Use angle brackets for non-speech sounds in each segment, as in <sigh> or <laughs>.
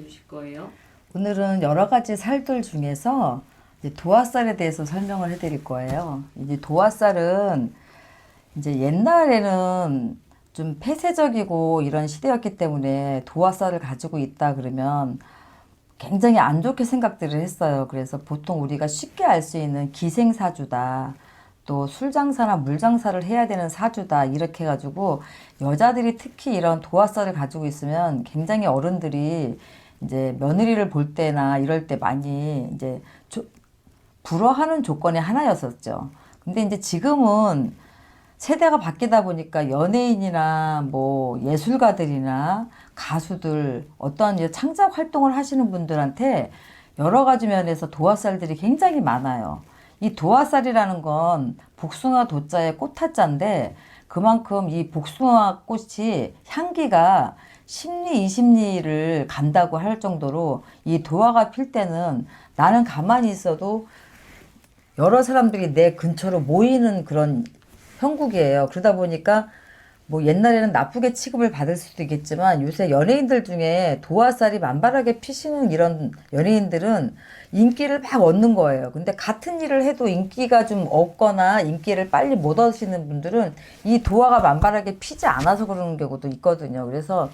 해 주실 거예요? 오늘은 여러 가지 살들 중에서 도화살에 대해서 설명을 해드릴 거예요. 이제 도화살은 이제 옛날에는 좀 폐쇄적이고 이런 시대였기 때문에 도화살을 가지고 있다 그러면 굉장히 안 좋게 생각들을 했어요. 그래서 보통 우리가 쉽게 알 수 있는 기생사주다. 또 술장사나 물장사를 해야 되는 사주다. 이렇게 해가지고 여자들이 특히 이런 도화살을 가지고 있으면 굉장히 어른들이 이제 며느리를 볼 때나 이럴 때 많이 이제 조- 불허하는 조건의 하나였었죠. 근데 이제 지금은 세대가 바뀌다 보니까 연예인이나 뭐 예술가들이나 가수들 이제 창작 활동을 하시는 분들한테 여러 가지 면에서 도화살들이 굉장히 많아요. 이 도화살이라는 건 복숭아 도자의 꽃화자인데 그만큼 이 복숭아 꽃이 향기가 심리 이심리를 간다고 할 정도로 이 도화가 필 때는 나는 가만히 있어도 여러 사람들이 내 근처로 모이는 그런 형국이에요. 그러다 보니까 뭐 옛날에는 나쁘게 취급을 받을 수도 있겠지만 요새 연예인들 중에 도화살이 만발하게 피시는 이런 연예인들은 인기를 막 얻는 거예요. 근데 같은 일을 해도 인기가 좀 없거나 인기를 빨리 못 얻으시는 분들은 이 도화가 만발하게 피지 않아서 그러는 경우도 있거든요. 그래서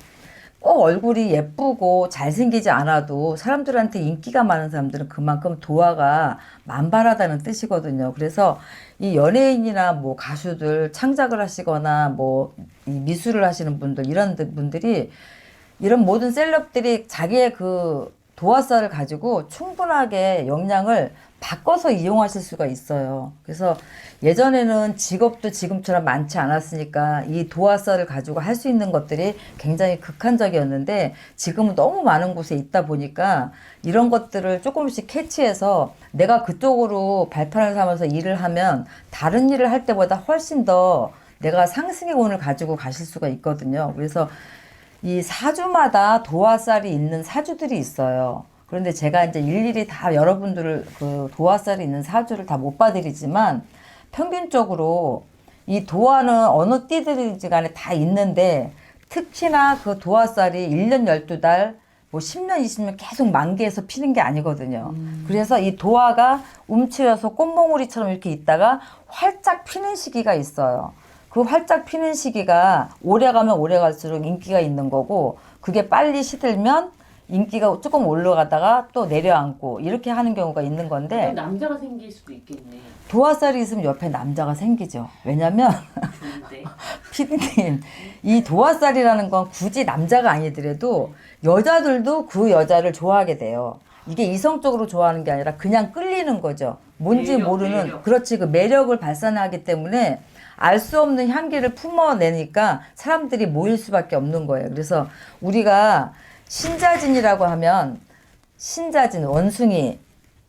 꼭 얼굴이 예쁘고 잘생기지 않아도 사람들한테 인기가 많은 사람들은 그만큼 도화가 만발하다는 뜻이거든요. 그래서 이 연예인이나 뭐 가수들 창작을 하시거나 뭐이 미술을 하시는 분들 이런 분들이 이런 모든 셀럽들이 자기의 그 도화살을 가지고 충분하게 역량을 바꿔서 이용하실 수가 있어요. 그래서 예전에는 직업도 지금처럼 많지 않았으니까 이 도화살을 가지고 할 수 있는 것들이 굉장히 극한적이었는데 지금은 너무 많은 곳에 있다 보니까 이런 것들을 조금씩 캐치해서 내가 그쪽으로 발판을 삼아서 일을 하면 다른 일을 할 때보다 훨씬 더 내가 상승의 운을 가지고 가실 수가 있거든요. 그래서 이 사주마다 도화살이 있는 사주들이 있어요. 그런데 제가 이제 일일이 다 여러분들을 그 도화살이 있는 사주를 다 못 봐드리지만 평균적으로 이 도화는 어느 띠들인지 간에 다 있는데 특히나 그 도화살이 1년 12달 뭐 10년 20년 계속 만개해서 피는 게 아니거든요. 그래서 이 도화가 움츠려서 꽃몽우리처럼 이렇게 있다가 활짝 피는 시기가 있어요. 그 활짝 피는 시기가 오래 가면 오래 갈수록 인기가 있는 거고 그게 빨리 시들면 인기가 조금 올라가다가 또 내려앉고 이렇게 하는 경우가 있는 건데 남자가 생길 수도 있겠네. 도화살이 있으면 옆에 남자가 생기죠. 왜냐면 좋은데. <laughs> 피디님 이 도화살이라는 건 굳이 남자가 아니더라도 여자들도 그 여자를 좋아하게 돼요. 이게 이성적으로 좋아하는 게 아니라 그냥 끌리는 거죠. 뭔지 매력, 모르는 매력. 그렇지 그 매력을 발산하기 때문에 알 수 없는 향기를 품어내니까 사람들이 모일 수밖에 없는 거예요. 그래서 우리가 신자진이라고 하면 신자진 원숭이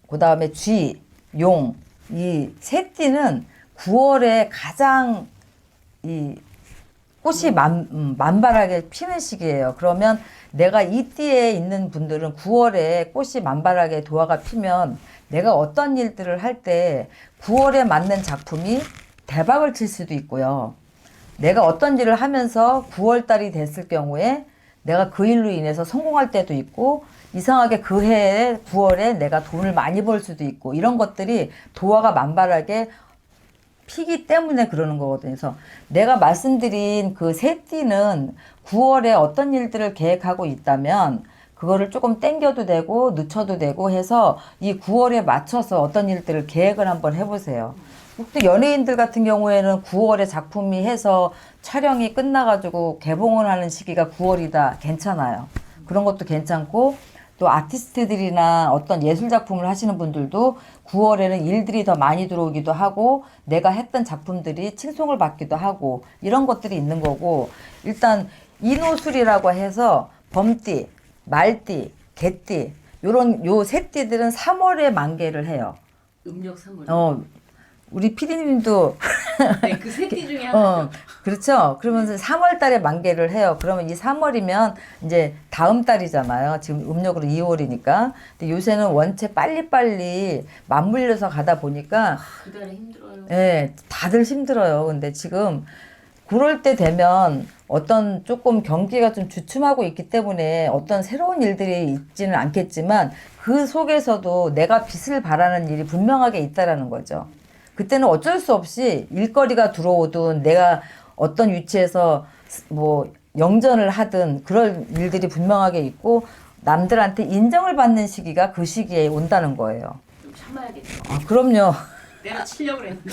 그 다음에 쥐, 용, 이 세 띠는 9월에 가장 이 꽃이 만, 음, 만발하게 피는 시기예요. 그러면 내가 이 띠에 있는 분들은 9월에 꽃이 만발하게 도화가 피면 내가 어떤 일들을 할 때 9월에 맞는 작품이 대박을 칠 수도 있고요. 내가 어떤 일을 하면서 9월 달이 됐을 경우에 내가 그 일로 인해서 성공할 때도 있고 이상하게 그 해에 9월에 내가 돈을 많이 벌 수도 있고 이런 것들이 도화가 만발하게 피기 때문에 그러는 거거든요. 그래서 내가 말씀드린 그 세 띠는 9월에 어떤 일들을 계획하고 있다면 그거를 조금 땡겨도 되고 늦춰도 되고 해서 이 9월에 맞춰서 어떤 일들을 계획을 한번 해보세요. 또 연예인들 같은 경우에는 9월에 작품이 해서 촬영이 끝나가지고 개봉을 하는 시기가 9월이다. 괜찮아요. 그런 것도 괜찮고 또 아티스트들이나 어떤 예술 작품을 하시는 분들도 9월에는 일들이 더 많이 들어오기도 하고 내가 했던 작품들이 칭송을 받기도 하고 이런 것들이 있는 거고 일단 인호술이라고 해서 범띠, 말띠, 개띠 요런 요 세 띠들은 3월에 만개를 해요. 음력 3월. 어 우리 피디님도 <laughs> 네, 그세띠 중에 어, 하나죠. 그렇죠. 그러면서 3월 달에 만개를 해요. 그러면 이 3월이면 이제 다음 달이잖아요. 지금 음력으로 2월이니까. 근데 요새는 원체 빨리빨리 맞물려서 가다 보니까 그달에 힘들어요. 예, 다들 힘들어요. 근데 지금 그럴 때 되면 어떤 조금 경기가 좀 주춤하고 있기 때문에 어떤 새로운 일들이 있지는 않겠지만 그 속에서도 내가 빛을 발하는 일이 분명하게 있다라는 거죠. 그때는 어쩔 수 없이 일거리가 들어오든 내가 어떤 위치에서 뭐 영전을 하든 그럴 일들이 분명하게 있고 남들한테 인정을 받는 시기가 그 시기에 온다는 거예요. 좀 참아야겠다. 아, 그럼요. 내가 치려고 그랬는데.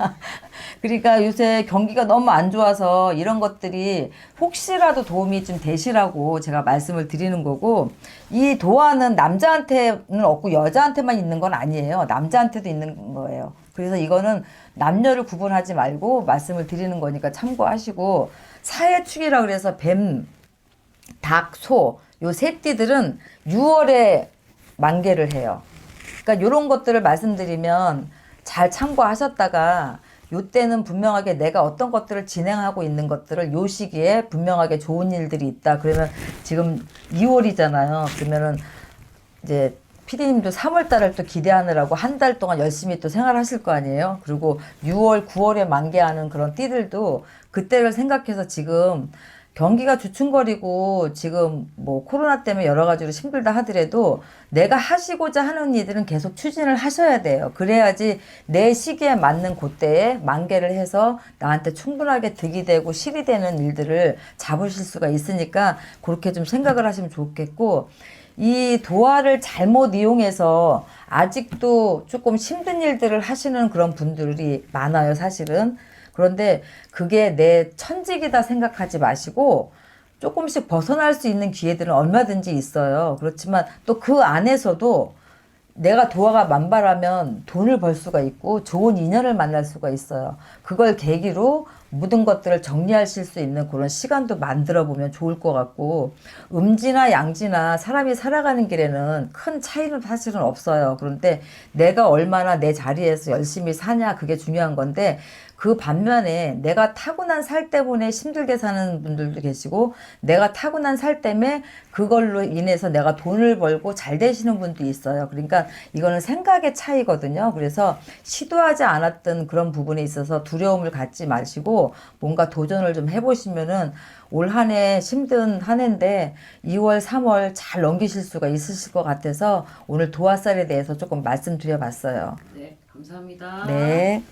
<laughs> 그러니까 요새 경기가 너무 안 좋아서 이런 것들이 혹시라도 도움이 좀 되시라고 제가 말씀을 드리는 거고 이 도화는 남자한테는 없고 여자한테만 있는 건 아니에요. 남자한테도 있는 거예요. 그래서 이거는 남녀를 구분하지 말고 말씀을 드리는 거니까 참고하시고 사회축이라 그래서 뱀, 닭, 소, 요 새띠들은 6월에 만개를 해요. 그러니까 이런 것들을 말씀드리면 잘 참고하셨다가 요때는 분명하게 내가 어떤 것들을 진행하고 있는 것들을 요 시기에 분명하게 좋은 일들이 있다. 그러면 지금 2월이잖아요. 그러면은 이제 피디님도 3월 달을 또 기대하느라고 한 달 동안 열심히 또 생활하실 거 아니에요. 그리고 6월, 9월에 만개하는 그런 띠들도 그때를 생각해서 지금 경기가 주춤거리고 지금 뭐 코로나 때문에 여러 가지로 힘들다 하더라도 내가 하시고자 하는 일들은 계속 추진을 하셔야 돼요. 그래야지 내 시기에 맞는 그때에 만개를 해서 나한테 충분하게 득이 되고 실이 되는 일들을 잡으실 수가 있으니까 그렇게 좀 생각을 하시면 좋겠고 이 도화를 잘못 이용해서 아직도 조금 힘든 일들을 하시는 그런 분들이 많아요, 사실은. 그런데 그게 내 천직이다 생각하지 마시고 조금씩 벗어날 수 있는 기회들은 얼마든지 있어요. 그렇지만 또 그 안에서도 내가 도화가 만발하면 돈을 벌 수가 있고 좋은 인연을 만날 수가 있어요. 그걸 계기로 모든 것들을 정리하실 수 있는 그런 시간도 만들어 보면 좋을 것 같고 음지나 양지나 사람이 살아가는 길에는 큰 차이는 사실은 없어요. 그런데 내가 얼마나 내 자리에서 열심히 사냐 그게 중요한 건데 그 반면에 내가 타고난 살 때문에 힘들게 사는 분들도 계시고 내가 타고난 살 때문에 그걸로 인해서 내가 돈을 벌고 잘 되시는 분도 있어요. 그러니까 이거는 생각의 차이거든요. 그래서 시도하지 않았던 그런 부분에 있어서 두려움을 갖지 마 시고 뭔가 도전을 좀 해보시면은 올 한 해 힘든 한 해인데 2월, 3월 잘 넘기실 수가 있으실 것 같아서 오늘 도화살에 대해서 조금 말씀드려봤어요. 네, 감사합니다. 네.